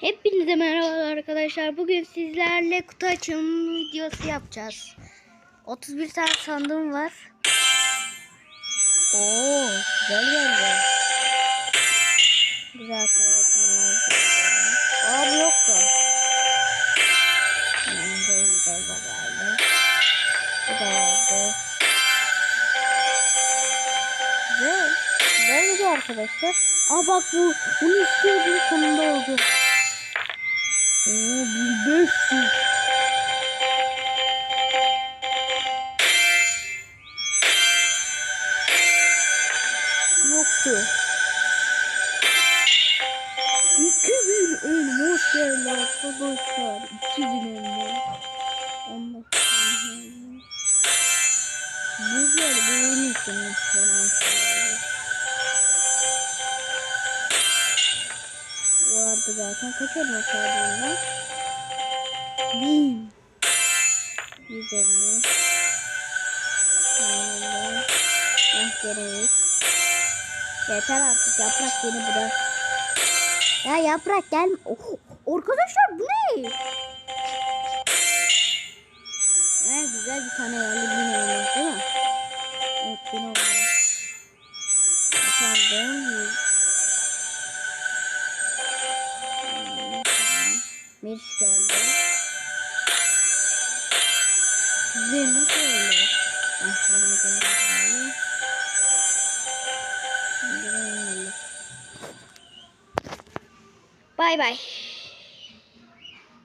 Hepinize merhaba arkadaşlar. Bugün sizlerle kutu açılımı videosu yapacağız. 31 tane sandığım var. Oo, güzel geldi. Güzel arkadaşlar. Aa bu yoktu. Bu da oldu. Güzel. Güzel gidiyor arkadaşlar. Aa bak bu. Bunu istiyordum 1500. Yoktu. 2000 elmas geldi arkadaşlar. 2000 elmas. Allah Allah. Bu geldi. Bu en iyisini falan vardı zaten. Kaç elmas vardı? Bin. Yüz elmas. Tamam. Ah gerek. Yeter artık yaprak beni bırak. Ya yaprak gel. Oh, arkadaşlar bu ne? Evet güzel bir tane geldi bin elmas değil mi? Evet bin elmas. Efendim. Meriç geldi. Ve nasıl oldu? Ah, benim gönderdim. Bay bay.